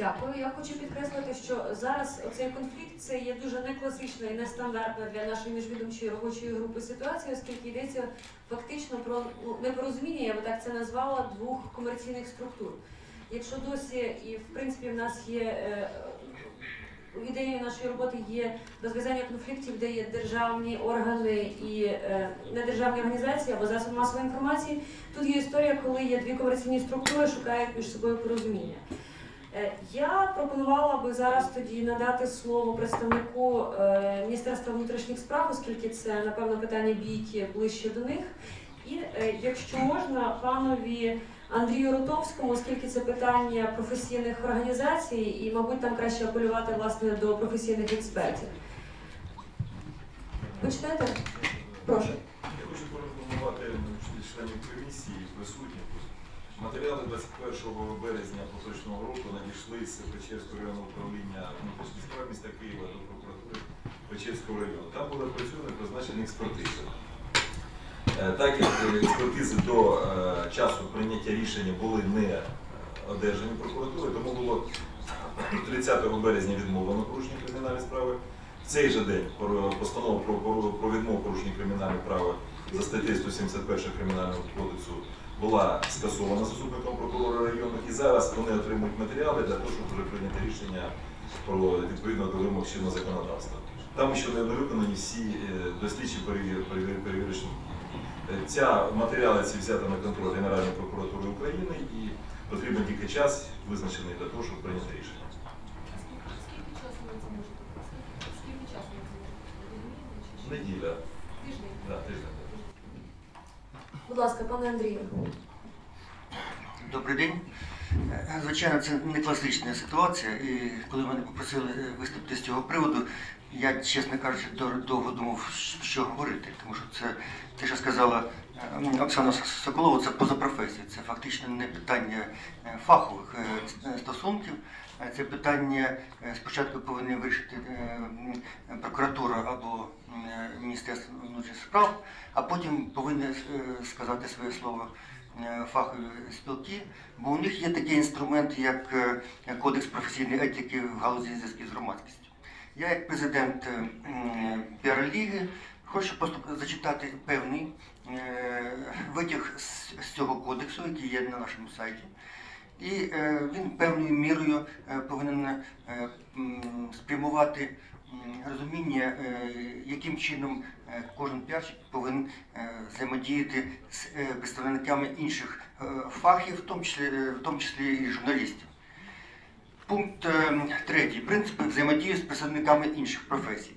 Дякую. Я хочу підкреслити, що зараз цей конфлікт це є дуже некласична і нестандартна для нашої міжвідомчої робочої групи ситуація, оскільки йдеться фактично про ну, непорозуміння, я би так це назвала, двох комерційних структур. Якщо досі і в принципі в нас є е, ідеєю нашої роботи є розв'язання конфліктів, де є державні органи і е, недержавні організації або засоби масової інформації. Тут є історія, коли є дві комерційні структури, шукають між собою порозуміння. Е, Я пропонувала би зараз тоді надати слово представнику е, Міністерства внутрішніх справ, оскільки це напевно питання бійки ближче до них. І е, якщо можна, панові Андрію Ротовському, оскільки це питання професійних організацій, і, мабуть, там краще апелювати власне до професійних експертів. Ви читаєте? Прошу. Я хочу порекомендувати членів комісії присутніх. Матеріали 21 березня поточного року надійшли з Печерського районного управління внутрішніх справ міста Києва до прокуратури Печерського району. Там були працювані призначені експертизи. Е, Так як експертизи до е, часу прийняття рішення були не одержані прокуратурою, тому було 30 березня відмовлено порушення кримінальної справи. В цей же день постанова про, відмову порушення кримінальної права за статтею 171 Кримінального кодексу була скасована заступником прокурора району, і зараз вони отримують матеріали для того, щоб вже прийняти рішення про відповідно до вимог чинного законодавства. Там ще не виконані всі е, дослідчі перевір- перевір- перевірочні. Е, Ця матеріали ці взяти на контроль Генеральної прокуратури України і потрібен тільки час, визначений для того, щоб прийняти рішення. Скільки часу на це може бути? Скільки часу на це може бути? Неділя, Тиждень. да, тиждень. Будь ласка, пане Андрію. Добрий день. Е, Звичайно, це не класична ситуація, і коли мене попросили е, виступити з цього приводу, я, чесно кажучи, довго думав, що говорити, тому що це те, що сказала е, Оксана Соколова, це поза професією. Це фактично не питання фахових стосунків, це питання спочатку повинні вирішити прокуратура або Міністерство внутрішніх справ, а потім повинні е, сказати своє слово е, фахові спілки, бо у них є такий інструмент, як е, Кодекс професійної етики в галузі зв'язків з громадськістю. Я, як президент піар-ліги, хочу просто зачитати певний витяг з, цього кодексу, який є на нашому сайті. І він певною мірою повинен спрямувати розуміння, е, яким чином е, кожен піарщик повинен е, взаємодіяти з представниками інших фахів, в тому числі, в тому числі і журналістів. Пункт третій. Принципи взаємодії з представниками інших професій.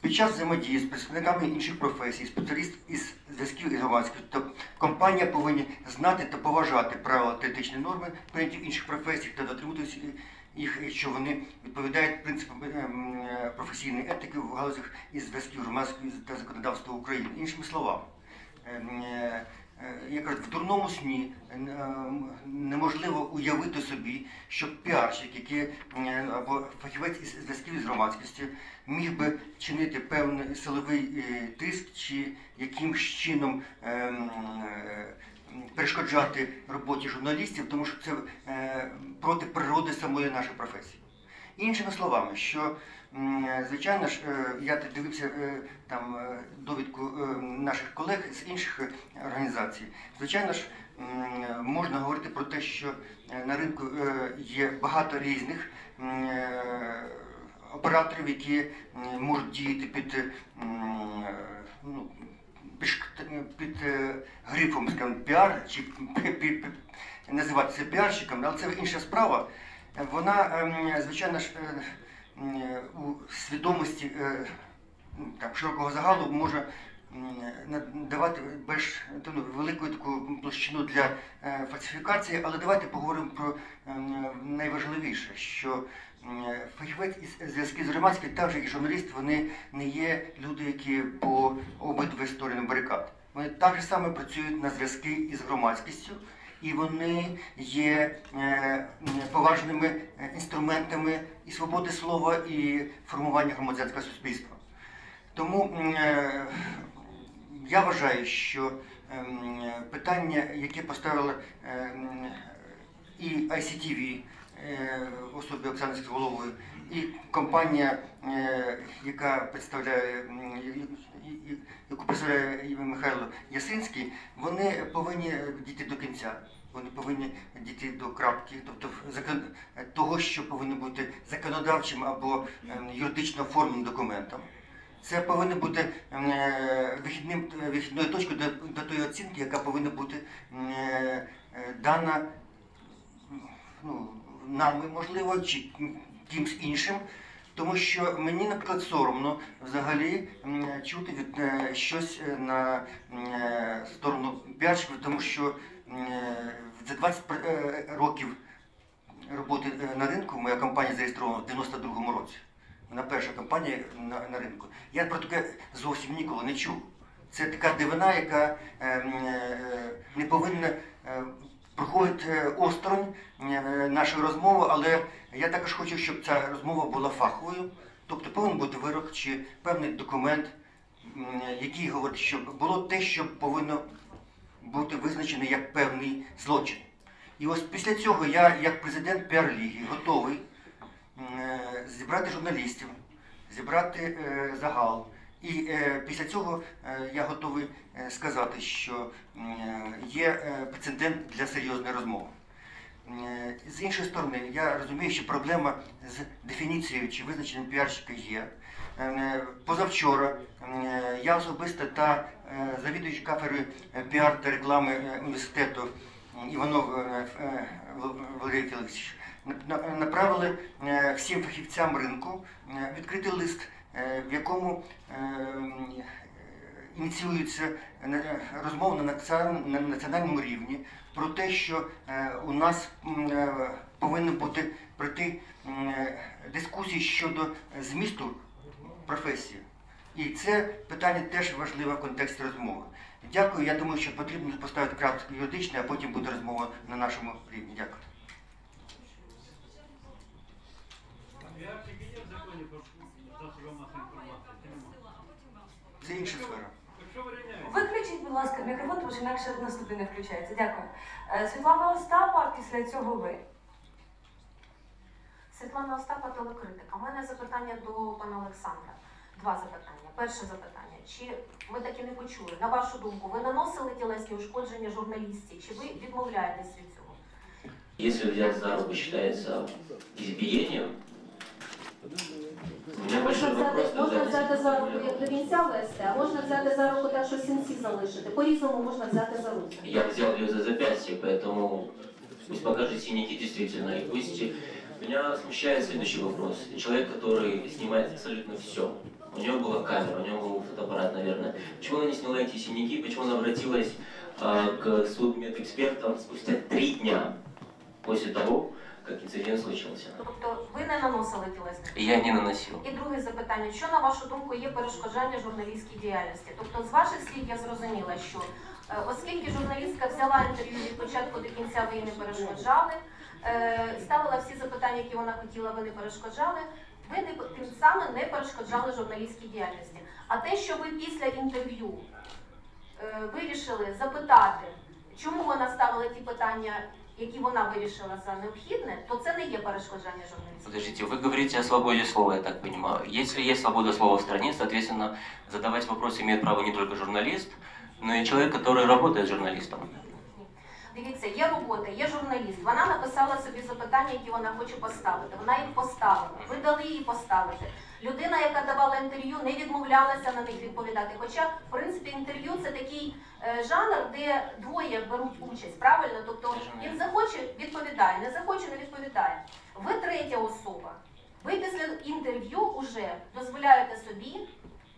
Під час взаємодії з представниками інших професій, спеціаліст із зв'язків із громадськістю, то компанія повинні знати та поважати правила та етичні норми прийняті інших професіях та дотримуватися їх, якщо вони відповідають принципам ем, е, професійної етики в галузях із зв'язків громадської та законодавства України. Іншими словами, е, е, я кажу, в дурному сні е, ем, неможливо уявити собі, що піарщик, який е, або фахівець із зв'язків з громадськістю, міг би чинити певний силовий е, тиск чи якимсь чином е, перешкоджати роботі журналістів, тому що це е, проти природи самої нашої професії. Іншими словами, що звичайно ж, е, я дивився е, там довідку наших колег з інших організацій. Звичайно ж, можна говорити про те, що на ринку є багато різних операторів, які можуть діяти під ну, під, е, грифом піар чи називатися піарщиком, але це інша справа. Вона, ем, звичайно ж, е, у свідомості е, широкого загалу може м, надавати більш велику таку площину для е, фальсифікації, але давайте поговоримо про ем, найважливіше, що м, фахівець із зв'язків з громадським, так же і журналіст, вони не є люди, які по обидві сторони барикад. Вони так же саме працюють на зв'язки із громадськістю, і вони є е, поважними е, інструментами і свободи слова, і формування громадянського суспільства. Тому е, я вважаю, що ем, питання, яке поставили ем, і ICTV, е, особі Оксани Соколової і компанія, е, яка представляє яку представляє Михайло Ясинський, вони повинні дійти до кінця. Вони повинні дійти до крапки, тобто закон того, що повинно бути законодавчим або ем, юридично оформленим документом. Це повинно бути е, вихідним вихідною точкою до, до тої оцінки, яка повинна бути е, е, дана ну, нами, можливо, чи кимсь іншим. Тому що мені, наприклад, соромно взагалі чути від е, щось е, на е, сторону піарщиків, тому що е, за 20 е, років роботи е, на ринку моя компанія зареєстрована в 92-му році. Вона перша компанія на, на ринку. Я про таке зовсім ніколи не чув. Це така дивина, яка е, е, не повинна е, проходити е, осторонь е, нашої розмови, але я також хочу, щоб ця розмова була фаховою. Тобто повинен бути вирок чи певний документ, м, який говорить, що було те, що повинно бути визначено як певний злочин. І ось після цього я, як президент піар-ліги, готовий е, зібрати журналістів, зібрати е, загал. І е, після цього е, я готовий е, сказати, що е, є е, прецедент для серйозної розмови. Е, З іншої сторони, я розумію, що проблема з дефініцією чи визначенням піарщика є. Е, Позавчора е, я особисто та е, завідуючий кафедрою е, піар та реклами е, університету Іванов е, е, Валерій на- направили е, всім фахівцям ринку е, відкритий лист, е, в якому ініціюється розмова на національному рівні про те, що у нас м, повинно бути е, дискусії щодо змісту професії. І це питання теж важливе в контексті розмови. Дякую. Я думаю, що потрібно поставити крапку юридичну, а потім буде розмова на нашому рівні. Дякую. Я тільки є в законі про засоби масової інформації. чи нема? Це інша сфера. Якщо ви рівняєте, Виключіть, будь ласка, мікрофон, тому що інакше наступний не включається. Дякую. Е, Світлана Остапа, після цього ви. Світлана Остапа, телекритика. У мене запитання до пана Олександра. Два запитання. Перше запитання. Чи ми таки не почули? На вашу думку, ви наносили тілесні ушкодження журналістів? Чи ви відмовляєтесь від цього? Если взять за руку считается избиением, Можна вопрос взяти, можна тогда взяти за руку действительно. як до кінця вести, а можна взяти за руку так, що синці залишити. По-різному можна взяти за руку. Я взял ее за запястье, поэтому пусть покажет синяки действительно. И пусть меня смущает следующий вопрос. Человек, который снимает абсолютно все. У него была камера, у него был фотоаппарат, наверное. Почему она не сняла эти синяки? Почему она обратилась а, к судмедэкспертам спустя три дня после того, как инцидент случился? Тобто ви не наносили тілесних Я не наносил. І друге запитання: що на вашу думку є перешкоджання журналістській діяльності? Тобто, з ваших слів я зрозуміла, що е, оскільки журналістка взяла інтерв'ю від початку до кінця, ви їй не перешкоджали, е, ставила всі запитання, які вона хотіла, ви не перешкоджали. Ви не тим самим не перешкоджали журналістській діяльності. А те, що ви після інтерв'ю е, вирішили запитати, чому вона ставила ті питання, які вона вирішила за необхідне, то це не є перешкоджання журналістів. Подождите, вы говорите о свободе слова, я так понимаю. Если есть свобода слова в стране, соответственно, задавать вопросы имеет право не только журналист, но и человек, который работает журналистом. Дивіться, є робота, є журналіст. Вона написала собі запитання, які вона хоче поставити. Вона їх поставила. Ви дали їй поставити. Людина, яка давала інтерв'ю, не відмовлялася на них відповідати. Хоча, в принципі, інтерв'ю це такий е, жанр, де двоє беруть участь, правильно? Тобто він захоче, відповідає, не захоче, не відповідає. Ви третя особа. Ви після інтерв'ю вже дозволяєте собі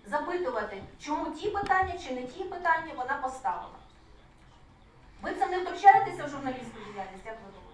запитувати, чому ті питання чи не ті питання вона поставила. Ви це не втручаєтеся в журналістську діяльність, як ви думаєте?